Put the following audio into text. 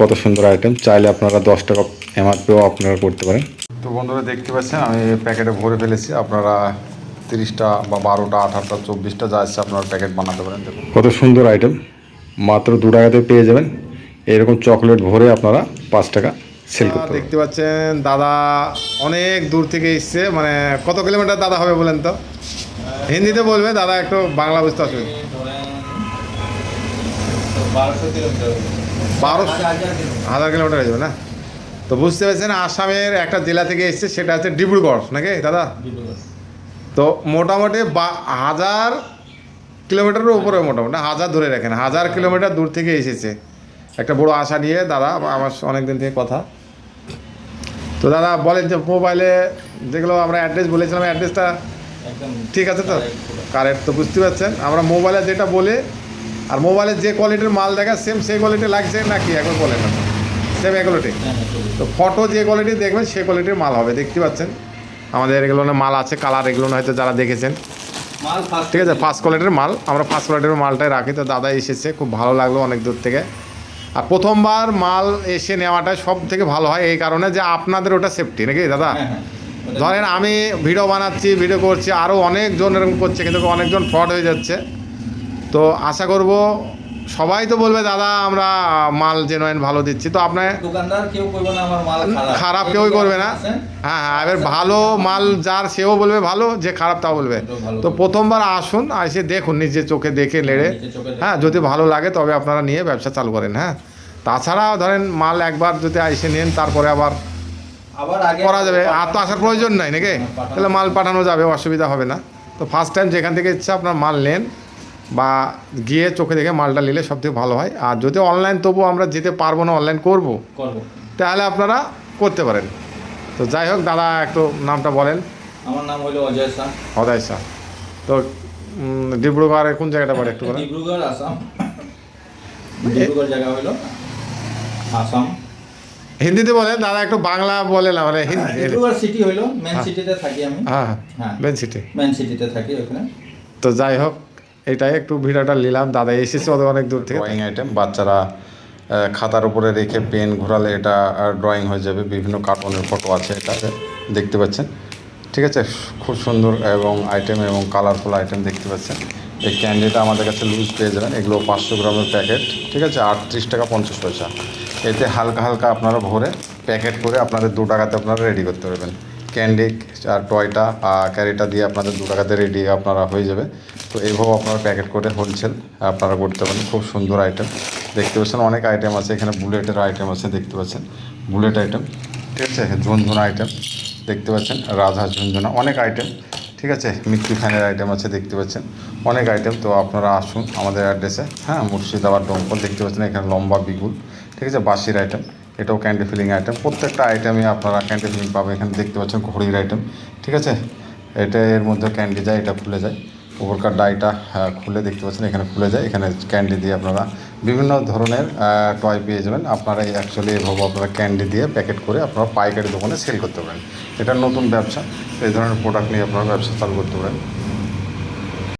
কত সুন্দর আইটেম চাইলে আপনারা দশ টাকা এমআরপিও আপনারা করতে পারেন। তো বন্ধুরা দেখতে পাচ্ছেন আমি প্যাকেটে ভরে ফেলেছি। আপনারা তিরিশটা বা বারোটা আঠারোটা চব্বিশটা যা আছে আপনারা প্যাকেট বানাতে পারেন দেখুন। কত সুন্দর আইটেম মাত্র দু টাকাতে পেয়ে যাবেন। এরকম চকলেট ভরে আপনারা পাঁচ টাকা সেল করতে দেখতে পাচ্ছেন দাদা অনেক দূর থেকে এসছে। মানে কত কিলোমিটার দাদা হবে বলেন তো? হিন্দিতে বলবে দাদা একটু বাংলা বুঝতে অসুবিধা বারোশো কিলোমিটার। বারো হাজার কিলোমিটার হয়ে যাবে না? তো বুঝতে পারছেন আসামের একটা জেলা থেকে এসছে সেটা হচ্ছে ডিব্রুগড় নাকি দাদা? তো মোটামুটি বা- হাজার কিলোমিটারের উপরে মোটামুটি হাজার ধরে রাখেন হাজার কিলোমিটার দূর থেকে এসেছে। একটা বড় আশা নিয়ে দাদা আমার অনেক দিন থেকে কথা। তো দাদা বলেন যে মোবাইলে যেগুলো আমরা অ্যাড্রেস বলেছিলাম অ্যাড্রেসটা ঠিক আছে তো? কারেক্ট তো বুঝতে পারছেন। আমরা মোবাইলে যেটা বলে আর মোবাইলে যে কোয়ালিটির মাল দেখা সেম সেই কোয়ালিটি লাগছে নাকি এখন বলেন সেম কোয়ালিটি হ্যাঁ, চলুন। তো ফটো যে কোয়ালিটি দেখবেন সেই কোয়ালিটির মাল হবে দেখতে পাচ্ছেন? আমাদের এগুলো মাল আছে কালার এগুলো হয়তো যারা দেখেছেন। মাল ঠিক আছে ফার্স্ট কোয়ালিটির মাল আমরা ফার্স্ট কোয়ালিটির মালটাই রাখি। তো দাদা এসেছে খুব ভালো লাগল অনেক দূর থেকে। আর প্রথমবার মাল এসে নেওয়াটাই সব থেকে ভালো হয় এই কারণে যে আপনাদের ওটা সেফটি নাকি দাদা? হ্যাঁ হ্যাঁ ধরেন আমি ভিডিও বানাচ্ছি ভিডিও করছি আরও অনেকজন এরকম করছে কিন্তু অনেকজন ফ্রড হয়ে যাচ্ছে। তো আশা করব সবাই তো বলবে দাদা আমরা মাল জেনুইন ভালো দিচ্ছি। তো আপনার খারাপ। কেউই করবে না। হ্যাঁ হ্যাঁ এবার ভালো মাল যার সেও বলবে ভালো যে খারাপ তাও বলবে। তো প্রথমবার আসুন এসে দেখুন নিজে চোখে দেখে লেড়ে। হ্যাঁ যদি ভালো লাগে তবে আপনারা নিয়ে ব্যবসা চালু করেন হ্যাঁ। তাছাড়া ধরেন মাল একবার যদি এসে নেন তারপরে আবার আবার করা যাবে। আর তো আসার প্রয়োজন নাই নাকি? তাহলে মাল পাঠানো যাবে অসুবিধা হবে না। তো ফার্স্ট টাইম যেখান থেকে ইচ্ছা আপনার মাল নেন। বা গিয়ে চোখে দেখে মালটা নিলে সব থেকে ভালো হয়। আর যদি অনলাইন তবু আমরা যেতে পারব না অনলাইন করব তাহলে আপনারা করতে পারেন। তো যাই হোক দাদা একটু নামটা বলেন। আমার নাম হলো অজয় শাহ। হদাই শাহ। তো ডিব্রুগড়ের কোন জায়গাটা পড়ে একটু বলেন? ডিব্রুগড় আসাম। ডিব্রুগড় জায়গা হলো আসাম। হিন্দিতে বলেন দাদা একটু বাংলা বলে না মানে হিন্দি ডিব্রুগড় সিটি হলো মেন সিটিতে থাকি আমি। হ্যাঁ হ্যাঁ হ্যাঁ। বেন সিটি মেন সিটিতে থাকি ওখানে। তো যাই হোক এটাই একটু ভিডিওটা নিলাম। দাদা এসেছে ওদের অনেক দূর থেকে। ড্রয়িং আইটেম বাচ্চারা খাতার উপরে রেখে পেন ঘোরালে এটা ড্রয়িং হয়ে যাবে। বিভিন্ন কার্টুনের ফটো আছে এটাতে দেখতে পাচ্ছেন। ঠিক আছে? খুব সুন্দর এবং আইটেম এবং কালারফুল আইটেম দেখতে পাচ্ছেন। এই ক্যান্ডিটা আমাদের কাছে লুজ পেয়ে যাবেন। এগুলো পাঁচশো গ্রামের প্যাকেট ঠিক আছে? আটত্রিশ টাকা পঞ্চাশ পয়সা। এতে হালকা হালকা আপনারা ভরে প্যাকেট করে আপনাদের দু টাকাতে আপনারা রেডি করতে পারবেন। ক্যান্ডি, আর টয়টা ক্যারিটা দিয়ে আপনাদের দু টাকাতে রেডি আপনারা হয়ে যাবে। তো এইভাবে আপনারা প্যাকেট করে হোলসেল আপনারা করতে পারেন। খুব সুন্দর আইটেম দেখতে পাচ্ছেন অনেক আইটেম আছে। এখানে বুলেটের আইটেম আছে, দেখতে পাচ্ছেন। বুলেট আইটেম ঠিক আছে? ঝুনঝুনা আইটেম দেখতে পাচ্ছেন? রাজা ঝুনঝুনা, অনেক আইটেম ঠিক আছে? মিক্কি ফ্যানের আইটেম আছে, দেখতে পাচ্ছেন। অনেক আইটেম তো আপনারা আসুন আমাদের অ্যাড্রেসে হ্যাঁ মুর্শিদাবাদ ডোমকল দেখতে পাচ্ছেন এখানে লম্বা বিগুল। ঠিক আছে? বাসির আইটেম এটাও ক্যান্ডি ফিলিং আইটেম প্রত্যেকটা আইটেমে আপনারা ক্যান্ডি ফিলিং পাবেন। এখানে দেখতে পাচ্ছেন ঘড়ির আইটেম ঠিক আছে? এটা এর মধ্যে ক্যান্ডি যায়, এটা খুলে যায়। উপরকার ডাইটা খুলে দেখতে পাচ্ছেন, এখানে খুলে যায়। এখানে ক্যান্ডি দিয়ে আপনারা বিভিন্ন ধরনের টয় পেয়ে যাবেন। আপনারা অ্যাকচুয়ালি এভাবে আপনারা ক্যান্ডি দিয়ে প্যাকেট করে আপনারা পাইকারি দোকানে সেল করতে পারেন। এটা নতুন ব্যবসা। এই ধরনের প্রোডাক্ট নিয়ে আপনারা ব্যবসা চালু করতে পারেন।